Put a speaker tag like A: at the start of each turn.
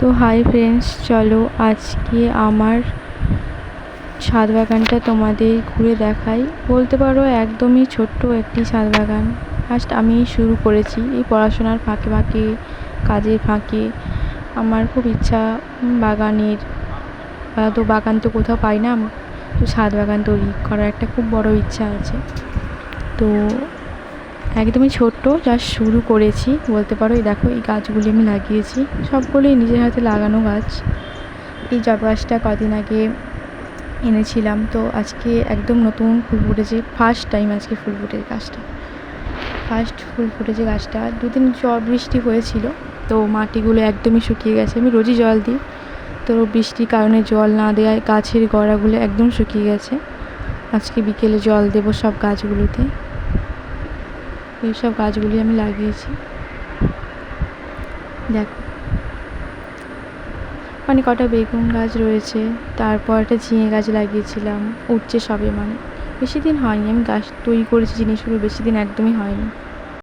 A: তো hi friends চলো আজকে আমার ছাদ বাগানটা তোমাদের ঘুরে দেখাই। বলতে পারো একদমই ছোট্ট একটি ছাদ বাগান। ফার্স্ট আমি শুরু করেছি এই পড়াশোনার ফাঁকে ফাঁকে, কাজের ফাঁকে। আমার খুব ইচ্ছা বাগানের তো বাগান তো কোথাও পাই না তো ছাদ বাগান তৈরি করার একটা খুব বড় ইচ্ছা আছে। তো একদমই ছোট্ট জাস্ট শুরু করেছি। বলতে পারো, এই দেখো, এই গাছগুলি আমি লাগিয়েছি। সবগুলোই নিজের হাতে লাগানো গাছ। এই জবা গাছটা কদিন আগে এনেছিলাম। তো আজকে একদম নতুন ফুল ফুটেছে। ফার্স্ট টাইম আজকে ফুল ফুটেছে গাছটা। ফার্স্ট ফুল ফুটেছে গাছটা। দুদিন ঝড় বৃষ্টি হয়েছিল। তো মাটিগুলো একদমই শুকিয়ে গেছে। আমি রোজই জল দিই। তো বৃষ্টির কারণে জল না দেওয়ায় গাছের গোড়াগুলো একদম শুকিয়ে গেছে। আজকে বিকেলে জল দেবো সব গাছগুলোতে। এইসব গাছগুলি আমি লাগিয়েছি। দেখো। মানে কটা বেগুন গাছ রয়েছে, তারপর একটা ঝিঙে গাছ লাগিয়েছিলাম, উঠছে সবে মানে। বেশি দিন হয়নি, আমি গাছ তৈরি করেছি, জিনিসগুলো বেশি দিন একদমই হয়নি।